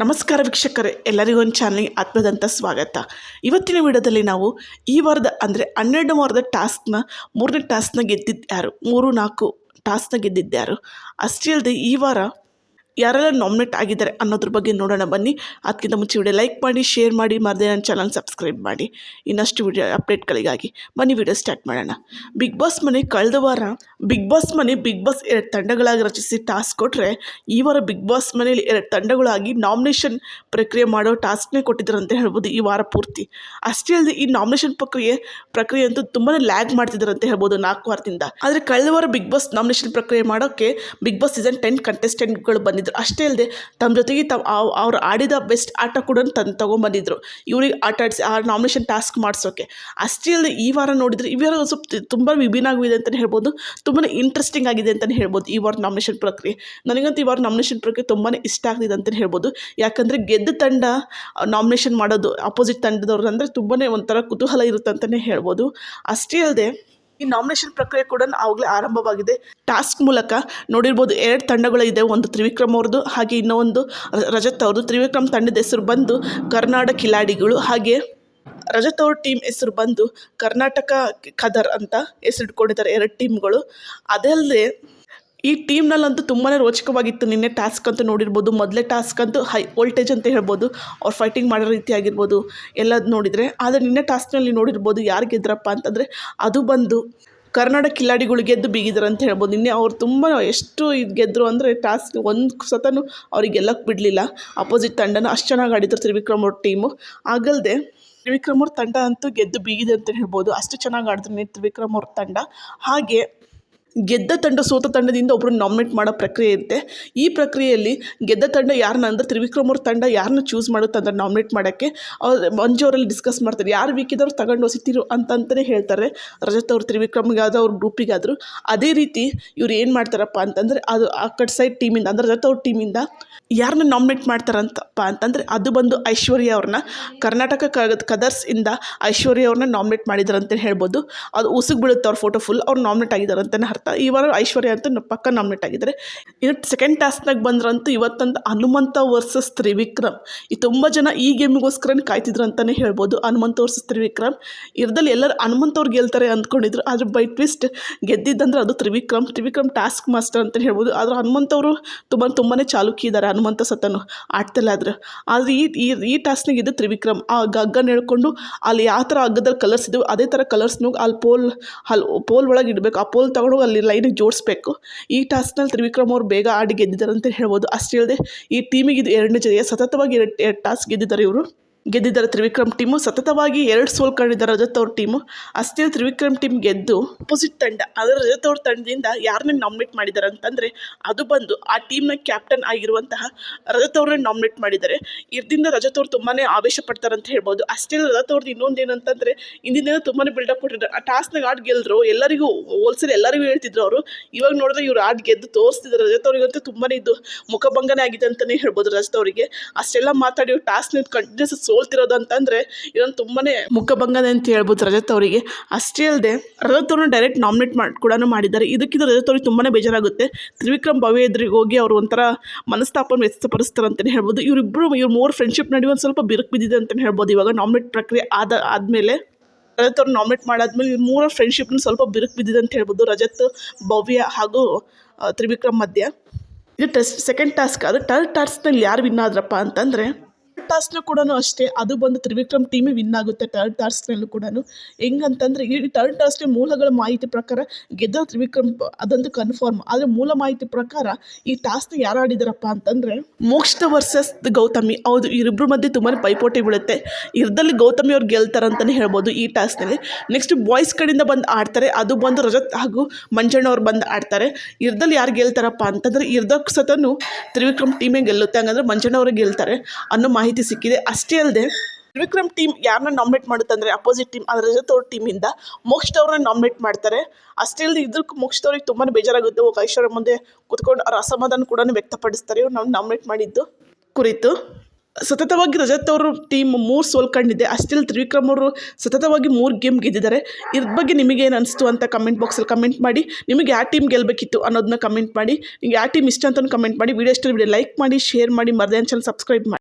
ನಮಸ್ಕಾರ ವೀಕ್ಷಕರೇ, ಎಲ್ಲರಿಗೂ ಒಂದು ಚಾನಲ್ಗೆ ಆತ್ಮದಂತ ಸ್ವಾಗತ. ಇವತ್ತಿನ ವಿಡಿಯೋದಲ್ಲಿ ನಾವು ಈ ವಾರದ, ಅಂದರೆ ಹನ್ನೆರಡು ವಾರದ ಟಾಸ್ಕ್ನ ಮೂರನೇ ಟಾಸ್ಕ್ನ ಗೆದ್ದಿದ್ದ್ಯಾರು ಮೂರು, ನಾಲ್ಕು ಟಾಸ್ಕ್ನ ಗೆದ್ದಿದ್ದ್ಯಾರು ಅಷ್ಟೇ ಅಲ್ಲದೆ ಈ ವಾರ ಯಾರೆಲ್ಲ ನಾಮಿನೇಟ್ ಆಗಿದ್ದಾರೆ ಅನ್ನೋದ್ರ ಬಗ್ಗೆ ನೋಡೋಣ ಬನ್ನಿ. ಅದಕ್ಕಿಂತ ಮುಂಚೆ ವಿಡಿಯೋ ಲೈಕ್ ಮಾಡಿ ಶೇರ್ ಮಾಡಿ, ಮರದೇ ನನ್ನ ಚಾನಲ್ ಸಬ್ಸ್ಕ್ರೈಬ್ ಮಾಡಿ. ಇನ್ನಷ್ಟು ವಿಡಿಯೋ ಅಪ್ಡೇಟ್ಗಳಿಗಾಗಿ ಬನ್ನಿ ವಿಡಿಯೋ ಸ್ಟಾರ್ಟ್ ಮಾಡೋಣ. ಬಿಗ್ ಬಾಸ್ ಮನೆ ಕಳೆದ ವಾರ ಬಿಗ್ ಬಾಸ್ ಮನೆ ಬಿಗ್ ಬಾಸ್ ಎರಡು ತಂಡಗಳಾಗಿ ರಚಿಸಿ ಟಾಸ್ಕ್ ಕೊಟ್ಟರೆ ಈ ವಾರ ಬಿಗ್ ಬಾಸ್ ಮನೇಲಿ ಎರಡು ತಂಡಗಳಾಗಿ ನಾಮಿನೇಷನ್ ಪ್ರಕ್ರಿಯೆ ಮಾಡೋ ಟಾಸ್ಕ್ನೇ ಕೊಟ್ಟಿದ್ದಾರೆ ಅಂತ ಹೇಳ್ಬೋದು ಈ ವಾರ ಪೂರ್ತಿ. ಅಷ್ಟೇ ಅಲ್ಲದೆ ಈ ನಾಮಿನೇಷನ್ ಪ್ರಕ್ರಿಯೆ ಪ್ರಕ್ರಿಯೆ ಅಂತೂ ತುಂಬಾ ಲ್ಯಾಗ್ ಮಾಡ್ತಿದ್ದಾರೆ ಅಂತ ಹೇಳ್ಬೋದು ನಾಲ್ಕು ವಾರದಿಂದ. ಆದರೆ ಕಳೆದ ವಾರ ಬಿಗ್ ಬಾಸ್ ನಾಮಿನೇಷನ್ ಪ್ರಕ್ರಿಯೆ ಮಾಡೋಕ್ಕೆ ಬಿಗ್ ಬಾಸ್ ಸೀಸನ್ ಟೆನ್ ಕಂಟೆಸ್ಟೆಂಟ್ಗಳು ಬಂದಿದ್ದರು. ಅಷ್ಟೇ ಅಲ್ಲದೆ ತಮ್ಮ ಜೊತೆಗೆ ತಾವು ಅವ್ರು ಆಡಿದ ಬೆಸ್ಟ್ ಆಟ ಕೂಡ ತಂದು ತೊಗೊಂಬಂದಿದ್ರು. ಇವ್ರಿಗೆ ಆಟ ಆಡಿಸಿ ಆ ನಾಮಿನೇಷನ್ ಟಾಸ್ಕ್ ಮಾಡಿಸೋಕೆ. ಅಷ್ಟೇ ಅಲ್ಲದೆ ಈ ವಾರ ನೋಡಿದರೆ ಈ ವಾರ ಸ್ವಲ್ಪ ತುಂಬ ವಿಭಿನ್ನ ಆಗಿದೆ ಅಂತಲೇ ಹೇಳ್ಬೋದು. ತುಂಬಾ ಇಂಟ್ರೆಸ್ಟಿಂಗ್ ಆಗಿದೆ ಅಂತಲೇ ಹೇಳ್ಬೋದು ಈ ವಾರ ನಾಮಿನೇಷನ್ ಪ್ರಕ್ರಿಯೆ. ನನಗಂತೂ ಈ ವಾರ ನಾಮಿನೇಷನ್ ಪ್ರಕ್ರಿಯೆ ತುಂಬಾ ಇಷ್ಟ ಆಗ್ತಿದೆ ಅಂತಲೇ ಹೇಳ್ಬೋದು. ಯಾಕಂದರೆ ಗೆದ್ದ ತಂಡ ನಾಮಿನೇಷನ್ ಮಾಡೋದು ಅಪೋಸಿಟ್ ತಂಡದವ್ರು ಅಂದರೆ ತುಂಬಾ ಒಂಥರ ಕುತೂಹಲ ಇರುತ್ತೆ ಅಂತಲೇ ಹೇಳ್ಬೋದು. ಅಷ್ಟೇ ಅಲ್ಲದೆ ಈ ನಾಮಿನೇಷನ್ ಪ್ರಕ್ರಿಯೆ ಕೂಡ ಆವಾಗಲೇ ಆರಂಭವಾಗಿದೆ. ಟಾಸ್ಕ್ ಮೂಲಕ ನೋಡಿರ್ಬೋದು ಎರಡು ತಂಡಗಳು ಇದೆ, ಒಂದು ತ್ರಿವಿಕ್ರಮ್ ಅವ್ರದ್ದು, ಹಾಗೆ ಇನ್ನೊಂದು ರಜತ್ ಅವ್ರದ್ದು. ತ್ರಿವಿಕ್ರಮ್ ತಂಡದ ಹೆಸರು ಬಂದು ಕರ್ನಾಟಕ ಕಿಲಾಡಿಗಳು. ಹಾಗೆ ರಜತ್ ಅವ್ರ ಟೀಮ್ ಹೆಸರು ಬಂದು ಕರ್ನಾಟಕ ಖದರ್ ಅಂತ ಹೆಸರಿಟ್ಕೊಂಡಿದ್ದಾರೆ ಎರಡು ಟೀಮ್ಗಳು ಅದಲ್ಲದೆ ಈ ಟೀಮ್ನಲ್ಲಂತೂ ತುಂಬಾ ರೋಚಕವಾಗಿತ್ತು. ನಿನ್ನೆ ಟಾಸ್ಕ್ ಅಂತೂ ನೋಡಿರ್ಬೋದು, ಮೊದಲೇ ಟಾಸ್ಕ್ ಅಂತೂ ಹೈ ವೋಲ್ಟೇಜ್ ಅಂತ ಹೇಳ್ಬೋದು, ಅವ್ರು ಫೈಟಿಂಗ್ ಮಾಡೋ ರೀತಿ ಆಗಿರ್ಬೋದು, ಎಲ್ಲ ನೋಡಿದರೆ. ಆದರೆ ನಿನ್ನೆ ಟಾಸ್ಕ್ನಲ್ಲಿ ನೋಡಿರ್ಬೋದು, ಯಾರು ಗೆದ್ರಪ್ಪ ಅಂತಂದರೆ ಅದು ಬಂದು ಕರ್ನಾಟಕ ಕಿಲಾಡಿಗಳು ಗೆದ್ದು ಬೀಗಿದ್ರು ಅಂತ ಹೇಳ್ಬೋದು. ನಿನ್ನೆ ಅವ್ರು ತುಂಬ ಎಷ್ಟು ಇದು ಗೆದ್ದರು ಅಂದರೆ ಟಾಸ್ಕ್ ಒಂದು ಸತನೂ ಅವ್ರಿಗೆ ಗೆಲ್ಲಕ್ಕೆ ಬಿಡಲಿಲ್ಲ. ಅಪೋಸಿಟ್ ತಂಡನ ಅಷ್ಟು ಚೆನ್ನಾಗಿ ಆಡಿದ್ರು ತ್ರಿವಿಕ್ರಮ್ ಅವ್ರ ಟೀಮು ಆಗಲ್ಲದೆ ತ್ರಿವಿಕ್ರಮ್ ಅವ್ರ ತಂಡ ಅಂತೂ ಗೆದ್ದು ಬೀಗಿದೆ ಅಂತ ಹೇಳ್ಬೋದು. ಅಷ್ಟು ಚೆನ್ನಾಗಿ ಆಡಿದ್ರು ತ್ರಿವಿಕ್ರಮ್ ಅವ್ರ ತಂಡ. ಹಾಗೆ ಗೆದ್ದ ತಂಡ ಸೋತ ತಂಡದಿಂದ ಒಬ್ಬರು ನಾಮಿನೇಟ್ ಮಾಡೋ ಪ್ರಕ್ರಿಯೆ ಇರುತ್ತೆ. ಈ ಪ್ರಕ್ರಿಯೆಯಲ್ಲಿ ಗೆದ್ದ ತಂಡ ಯಾರನ್ನ ಅಂದರೆ ತ್ರಿವಿಕ್ರಮ್ ಅವ್ರ ತಂಡ ಯಾರನ್ನ ಚೂಸ್ ಮಾಡುತ್ತೆ ಅಂದ್ರೆ ನಾಮಿನೇಟ್ ಮಾಡೋಕ್ಕೆ ಅವ್ರು ಮಂಜು ಡಿಸ್ಕಸ್ ಮಾಡ್ತಾರೆ. ಯಾರು ವೀಕಿದವ್ರು ತಗೊಂಡು ಹೋಗ್ತಿರು ಅಂತಂತಲೇ ಹೇಳ್ತಾರೆ. ರಜತ್ ಅವ್ರು ತ್ರಿವಿಕ್ರಮ್ಗಾದ್ರು ಅವ್ರ ಗ್ರೂಪಿಗಾದರು ಅದೇ ರೀತಿ ಇವ್ರು ಏನು ಮಾಡ್ತಾರಪ್ಪ ಅಂತಂದರೆ ಅದು ಆ ಕಡೆ ಸೈಡ್ ಟೀಮಿಂದ ಅಂದರೆ ರಜತ್ ಅವ್ರ ಟೀಮಿಂದ ಯಾರನ್ನ ನಾಮಿನೇಟ್ ಮಾಡ್ತಾರಂತಪ್ಪ ಅಂತಂದರೆ ಅದು ಬಂದು ಐಶ್ವರ್ಯ ಅವ್ರನ್ನ. ಕರ್ನಾಟಕ ಕದರ್ಸ್ ಇಂದ ಐಶ್ವರ್ಯ ಅವ್ರನ್ನ ನಾಮಿನೇಟ್ ಮಾಡಿದ್ದಾರೆ ಅಂತ ಹೇಳ್ಬೋದು. ಅದು ಉಸುಗ್ ಬೀಳುತ್ತೆ ಅವ್ರ ಫೋಟೋ ಫುಲ್ ಅವ್ರು ನಾಮಿನೇಟ್ ಆಗಿದ್ದಾರೆ ಅಂತಲೇ ಅರ್ಥ ಈ ವಾರ ಐಶ್ವರ್ಯ ಅಂತ ಪಕ್ಕ ನಾಮಿನೇಟ್ ಆಗಿದ್ದಾರೆ. ಇನ್ನು ಸೆಕೆಂಡ್ ಟಾಸ್ಕ್ನಾಗ ಬಂದ್ರಂತೂ ಇವತ್ತಂತ ಹನುಮಂತ ವರ್ಸಸ್ ತ್ರಿವಿಕ್ರಮ್. ಈ ತುಂಬ ಜನ ಈ ಗೇಮಿಗೋಸ್ಕರ ಕಾಯ್ತಿದ್ರು ಅಂತಲೇ ಹೇಳ್ಬೋದು. ಹನುಮಂತ ವರ್ಸಸ್ ತ್ರಿವಿಕ್ರಮ್. ಇರದಲ್ಲಿ ಎಲ್ಲರೂ ಹನುಮಂತ ಅವ್ರು ಗೆಲ್ತಾರೆ ಅಂದ್ಕೊಂಡಿದ್ರು. ಆದರೆ ಬೈ ಟ್ವಿಸ್ಟ್ ಗೆದ್ದಿದ್ದಂದ್ರೆ ಅದು ತ್ರಿವಿಕ್ರಮ್. ತ್ರಿವಿಕ್ರಮ್ ಟಾಸ್ಕ್ ಮಾಸ್ಟರ್ ಅಂತ ಹೇಳ್ಬೋದು. ಆದರೆ ಹನುಮಂತ ಅವರು ತುಂಬ ತುಂಬಾ ಚಾಲುಕಿ ಇದ್ದಾರೆ ಹನುಮಂತ ಸತನು ಆಡ್ತಲ್ಲ ಆದ್ರೆ. ಆದರೆ ಈ ಈ ಟಾಸ್ಕ್ನಾಗ ಇದು ತ್ರಿವಿಕ್ರಮ್. ಆ ಗಗ್ಗ ಹೇಳ್ಕೊಂಡು ಅಲ್ಲಿ ಯಾವ ಥರ ಹಗ್ಗದಲ್ಲಿ ಕಲರ್ಸ್ ಇದ್ದವು ಅದೇ ಥರ ಕಲರ್ಸ್ನಾಗ ಅಲ್ಲಿ ಪೋಲ್ ಅಲ್ಲಿ ಪೋಲ್ ಒಳಗೆ ಇಡಬೇಕು. ಆ ಪೋಲ್ ತಗೊಂಡು ಅಲ್ಲಿ ಲೈನಿಗೆ ಜೋಡಿಸ್ಬೇಕು. ಈ ಟಾಸ್ಕ್ನಲ್ಲಿ ತ್ರಿವಿಕ್ರಮ್ ಅವರು ಬೇಗ ಆಡಿ ಗೆದ್ದಿದ್ದಾರೆ ಅಂತ ಹೇಳ್ಬೋದು. ಅಷ್ಟೇ ಅಲ್ಲದೆ ಈ ಟೀಮಿಗೆ ಇದು ಎರಡನೇ ಜಯ, ಸತತವಾಗಿ ಎರಡು ಎರಡು ಟಾಸ್ಕ್ ಗೆದ್ದಿದ್ದಾರೆ ಇವರು. ಗೆದ್ದಿದ್ದಾರೆ ತ್ರಿವಿಕ್ರಮ್ ಟೀಮು. ಸತತವಾಗಿ ಎರಡು ಸೋಲ್ ಕಂಡಿದ್ದಾರೆ ರಜತ್ ಅವ್ರ ಟೀಮು. ಅಷ್ಟೇ ತ್ರಿವಿಕ್ರಮ್ ಟೀಮ್ ಗೆದ್ದು ಅಪೋಸಿಟ್ ತಂಡ. ಅದರ ರಜತ್ ಅವ್ರ ತಂಡದಿಂದ ಯಾರನ್ನ ನಾಮಿನೇಟ್ ಮಾಡಿದ್ದಾರೆ ಅಂತಂದರೆ ಅದು ಬಂದು ಆ ಟೀಮ್ನ ಕ್ಯಾಪ್ಟನ್ ಆಗಿರುವಂತಹ ರಜತ್ ಅವ್ರನ್ನ ನಾಮಿನೇಟ್ ಮಾಡಿದ್ದಾರೆ. ಇದರಿಂದ ರಜತ್ ಅವ್ರು ತುಂಬಾ ಆವೇಶ ಪಡ್ತಾರೆ ಅಂತ ಹೇಳ್ಬೋದು. ಅಷ್ಟೇ ರಜತ್ ಅವ್ರದ್ದು ಇನ್ನೊಂದು ಏನಂತಂದರೆ ಇಂದಿನ ದಿನ ತುಂಬಾ ಬಿಲ್ಡಪ್ ಕೊಟ್ಟಿದ್ದಾರೆ. ಆ ಟಾಸ್ಕ್ನಾಗ ಆಡ್ ಗೆಲ್ಲರು ಎಲ್ಲರಿಗೂ ಹೋಲ್ಸೇಲ್ ಎಲ್ಲರಿಗೂ ಹೇಳ್ತಿದ್ರು ಅವರು. ಇವಾಗ ನೋಡಿದ್ರೆ ಇವ್ರು ಆಡ್ ಗೆದ್ದು ತೋರಿಸ್ತಿದ್ದಾರೆ. ರಜತ್ ಅವ್ರಿಗಂತೂ ತುಂಬಾ ಇದು ಮುಖಭಂಗನೇ ಆಗಿದೆ ಅಂತಲೇ ಹೇಳ್ಬೋದು ರಜತ್ ಅವರಿಗೆ. ಅಷ್ಟೆಲ್ಲ ಮಾತಾಡಿ ಇವ್ರು ಟಾಸ್ಕ್ನ ಕಂಟಿನ್ಯೂಸ್ ಸೋಲ್ತಿರೋದು ಅಂತಂದರೆ ಇದೊಂದು ತುಂಬಾ ಮುಖಭಂಗನೆ ಅಂತ ಹೇಳ್ಬೋದು ರಜತ್ ಅವರಿಗೆ. ಅಷ್ಟೇ ಅಲ್ಲದೆ ರಜತ್ ಅವ್ರನ್ನ ಡೈರೆಕ್ಟ್ ನಾಮಿನೇಟ್ ಮಾಡಿ ಕೂಡ ಮಾಡಿದ್ದಾರೆ. ಇದಕ್ಕಿಂತ ರಜತ್ ಅವ್ರಿಗೆ ತುಂಬಾ ಬೇಜಾರಾಗುತ್ತೆ. ತ್ರಿವಿಕ್ರಮ್ ಭವ್ಯ ಎದುರಿಗೆ ಹೋಗಿ ಅವರು ಒಂಥರ ಮನಸ್ತಾಪನ ವ್ಯಕ್ತಪಡಿಸ್ತಾರೆ ಅಂತಲೇ ಹೇಳ್ಬೋದು. ಇವರಿಬ್ಬರು ಇವ್ರ ಮೂರು ಫ್ರೆಂಡ್ಶಿಪ್ ಒಂದು ಸ್ವಲ್ಪ ಬಿರುಕು ಬಿದ್ದಿದೆ ಅಂತಲೇ ಹೇಳ್ಬೋದು. ಇವಾಗ ನಾಮಿನೇಟ್ ಪ್ರಕ್ರಿಯೆ ಆದ ಆದ್ಮೇಲೆ ರಜತ್ ಅವ್ರು ನಾಮಿನೇಟ್ ಮಾಡಾದ್ಮೇಲೆ ಇವ್ರ ಮೂರ ಫ್ರೆಂಡ್ಶಿಪ್ನ ಸ್ವಲ್ಪ ಬಿರುಕು ಬಿದ್ದಿದೆ ಅಂತ ಹೇಳ್ಬೋದು. ರಜತ್, ಭವ್ಯ ಹಾಗೂ ತ್ರಿವಿಕ್ರಮ್ ಮಧ್ಯ. ಇದು ಟೆಸ್ಟ್ ಸೆಕೆಂಡ್ ಟಾಸ್ಕ್ ಅದು ಥರ್ಡ್ ಟಾಸ್ಕ್ನಲ್ಲಿ ಯಾರು ವಿನ್ ಆದ್ರಪ್ಪ ಅಂತಂದರೆ ಟಾಸ್ಕ್ನ ಕೂಡ ಅಷ್ಟೇ. ಅದು ಬಂದು ತ್ರಿವಿಕ್ರಮ್ ಟೀಮೇ ವಿನ್ ಆಗುತ್ತೆ ಥರ್ಡ್ ಟಾಸ್ಕ್ನಲ್ಲೂ ಕೂಡ ಹೆಂಗಂತಂದರೆ ಈ ಥರ್ಡ್ ಟಾಸ್ಕ್ನ ಮೂಲಗಳ ಮಾಹಿತಿ ಪ್ರಕಾರ ಗೆದ್ದ ತ್ರಿವಿಕ್ರಮ್ ಅದಂತೂ ಕನ್ಫರ್ಮ್ ಆದರೆ ಮೂಲ ಮಾಹಿತಿ ಪ್ರಕಾರ ಈ ಟಾಸ್ಕ್ನ ಯಾರು ಆಡಿದಾರಪ್ಪ ಅಂತಂದರೆ ಮೋಕ್ಷ ವರ್ಸಸ್ ಗೌತಮಿ. ಹೌದು ಇವರಿಬ್ಬರ ಮಧ್ಯೆ ತುಂಬಾ ಪೈಪೋಟಿ ಬೀಳುತ್ತೆ. ಇರದಲ್ಲಿ ಗೌತಮಿ ಅವ್ರು ಗೆಲ್ತಾರಂತಲೇ ಹೇಳ್ಬೋದು ಈ ಟಾಸ್ಕ್ನಲ್ಲಿ ನೆಕ್ಸ್ಟ್ ಬಾಯ್ಸ್ ಕಡೆಯಿಂದ ಬಂದು ಆಡ್ತಾರೆ. ಅದು ಬಂದು ರಜತ್ ಹಾಗೂ ಮಂಜಣ್ಣ ಅವ್ರು ಬಂದು ಆಡ್ತಾರೆ. ಇರ್ದಲ್ಲಿ ಯಾರು ಗೆಲ್ತಾರಪ್ಪ ಅಂತಂದರೆ ಇರ್ದಕ್ಕೆ ಸತನು ತ್ರಿವಿಕ್ರಮ್ ಟೀಮೇ ಗೆಲ್ಲುತ್ತೆ. ಹಂಗಂದ್ರೆ ಮಂಜಣ್ಣ ಅವರೇ ಗೆಲ್ತಾರೆ ಅನ್ನೋ ಮಾಹಿತಿ ಸಿಕ್ಕಿದೆ. ಅಷ್ಟೇ ಅಲ್ಲದೆ ತ್ರಿವಿಕ್ರಮ್ ಟೀಮ್ ಯಾರನ್ನ ನಾಮಿನೇಟ್ ಮಾಡುತ್ತೆ ಅಂದರೆ ಅಪೋಸಿಟ್ ಟೀಮ್ ಅಂದರೆ ರಜತ್ ಅವ್ರ ಟೀಮಿಂದ ಮೋಕ್ಷ ಅವ್ರನ್ನ ನಾಮಿನೇಟ್ ಮಾಡ್ತಾರೆ. ಅಷ್ಟೇ ಅಲ್ಲದೆ ಇದಕ್ಕೆ ಮೋಕ್ಷದವ್ರಿಗೆ ತುಂಬಾ ಬೇಜಾರಾಗುತ್ತೆ. ಹೋಗಿ ಐಶ್ವರ್ಯ ಮುಂದೆ ಕುತ್ಕೊಂಡು ಅವ್ರ ಅಸಮಾಧಾನ ಕೂಡ ವ್ಯಕ್ತಪಡಿಸ್ತಾರೆ. ಇವ್ರು ನಾವು ನಾಮಿನೇಟ್ ಮಾಡಿದ್ದು. ಕುರಿತು, ಸತತವಾಗಿ ರಜತ್ ಅವರು ಟೀಮ್ ಮೂರು ಸೋಲ್ಕೊಂಡಿದೆ ಅಷ್ಟಿಲ್ ತ್ರಿವಿಕ್ರಮ್ ಅವರು ಸತತವಾಗಿ ಮೂರು ಗೇಮ್ ಗೆದ್ದಿದ್ದಾರೆ. ಇದ್ರ ಬಗ್ಗೆ ನಿಮಗೇನು ಅನಿಸ್ತು ಅಂತ ಕಮೆಂಟ್ ಬಾಕ್ಸಲ್ಲಿ ಕಮೆಂಟ್ ಮಾಡಿ. ನಿಮಗೆ ಯಾವ ಟೀಮ್ ಗೆಲ್ಲಬೇಕಿತ್ತು ಅನ್ನೋದನ್ನ ಕಮೆಂಟ್ ಮಾಡಿ. ನಿಮ್ಗೆ ಯಾವ ಟೀಮ್ ಇಷ್ಟ ಅಂತ ಕಮೆಂಟ್ ಮಾಡಿ. ವಿಡಿಯೋ ಇಷ್ಟ ವಿಡಿಯೋ ಲೈಕ್ ಮಾಡಿ ಶೇರ್ ಮಾಡಿ. ಮರದೇ ಚಾನಲ್ ಸಬ್ಸ್ಕ್ರೈಬ್ ಮಾಡಿ.